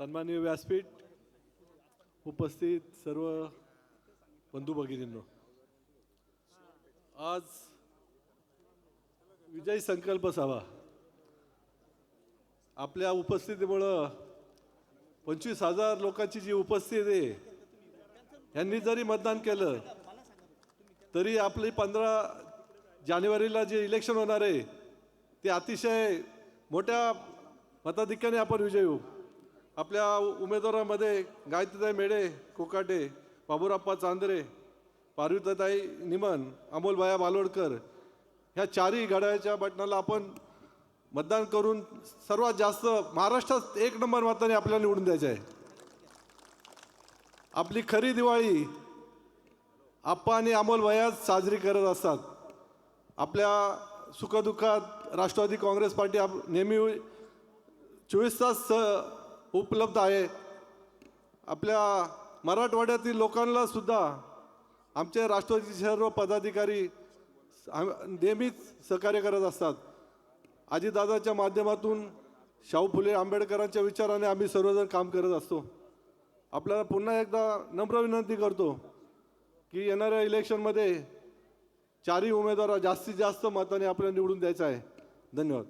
सन्माननीय व्यासपीठ उपस्थित सर्व बंधू भगिनींनो आज विजयी संकल्प सभा. आपल्या उपस्थितीमुळं पंचवीस हजार लोकांची जी उपस्थिती आहे यांनी जरी मतदान केलं तरी आपली पंधरा जानेवारीला जे इलेक्शन होणार आहे ते अतिशय मोठ्या मताधिक्याने आपण विजयी होऊ. आपल्या उमेदवारामध्ये गायत्रीताई मेढे कोकाटे बाबुराप्पा चांदरे पार्वतीताई निमन अमोलबाया बालोडकर ह्या चारही घड्याळच्या बटनाला आपण मतदान करून सर्वात जास्त महाराष्ट्रात एक नंबर मताने आपल्याला निवडून द्यायचं आहे. आपली खरी दिवाळी आप्पा आणि अमोल साजरी करत असतात. आपल्या सुखदुःखात राष्ट्रवादी काँग्रेस पार्टी आप नेहमी चोवीस तास स- उपलब्ध आहे. आपल्या मराठवाड्यातील लोकांना सुद्धा आमचे राष्ट्रवादीचे सर्व पदाधिकारी नेहमीच सहकार्य करत असतात. आजीदादाच्या माध्यमातून शाहू फुले आंबेडकरांच्या विचाराने आम्ही सर्वजण काम करत असतो. आपल्याला पुन्हा एकदा नम्र विनंती करतो की येणाऱ्या इलेक्शनमध्ये चारही उमेदवार जास्तीत जास्त मताने आपल्याला निवडून द्यायचं आहे. धन्यवाद.